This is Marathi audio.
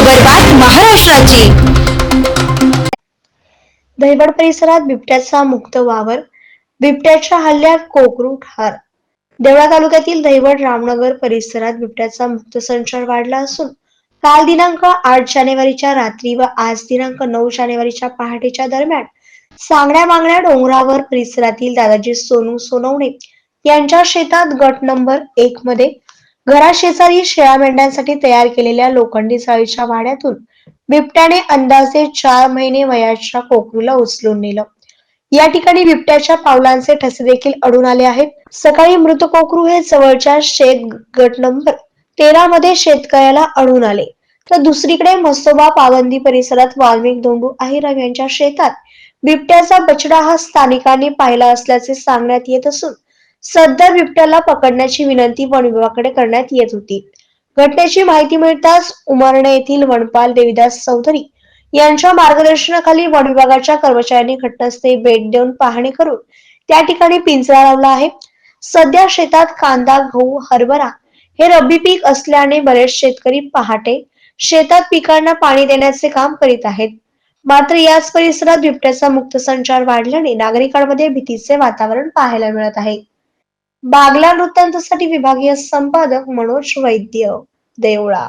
महाराष्ट्राची. दहिवड परिसरात बिबट्याचा मुक्त वावर बिबट्याच्या हल्ल्यात कोकरू ठार देवळा तालुक्यातील दहिवड रामनगर परिसरात बिबट्याचा मुक्त संचार वाढला असून काल दिनांक आठ जानेवारीच्या रात्री व आज दिनांक नऊ जानेवारीच्या पहाटेच्या दरम्यान सांगण्या मागण्या डोंगरावर परिसरातील दादाजी सोनू सोनवणे यांच्या शेतात गट नंबर एक मध्ये घराशेजारी शेळ्या मेंढ्यांसाठी तयार केलेल्या लोखंडी जाळीच्या वाड्यातून बिबट्याने अंदाजे चार महिने वयाच्या कोकरूला उचलून नेलं. या ठिकाणी बिबट्याच्या पावलांचे ठसे देखील अडून आले आहेत. सकाळी मृत कोकरू हे जवळच्या शेत गट नंबर तेरा मध्ये शेतकऱ्याला अडून आले. तर दुसरीकडे मसोबा पावंदी परिसरात वाल्मिक दोंडू अहिराम यांच्या शेतात बिबट्याचा बछडा हा स्थानिकांनी पाहिला असल्याचे सांगण्यात येत असून सध्या बिबट्याला पकडण्याची विनंती वन विभागाकडे करण्यात येत होती. घटनेची माहिती मिळताच उमरणे येथील वनपाल देविदास चौधरी यांच्या मार्गदर्शनाखाली वन विभागाच्या कर्मचाऱ्यांनी घटनास्थळी भेट देऊन पाहणी करून त्या ठिकाणी पिंजरा लावला आहे. सध्या शेतात कांदा गहू हरभरा हे रब्बी पीक असल्याने बरेच शेतकरी पहाटे शेतात पिकांना पाणी देण्याचे काम करीत आहेत. मात्र याच परिसरात बिबट्याचा मुक्त संचार वाढल्याने नागरिकांमध्ये भीतीचे वातावरण पाहायला मिळत आहे. बागला वृत्तांतासाठी विभागीय संपादक मनोज वैद्य देवळा.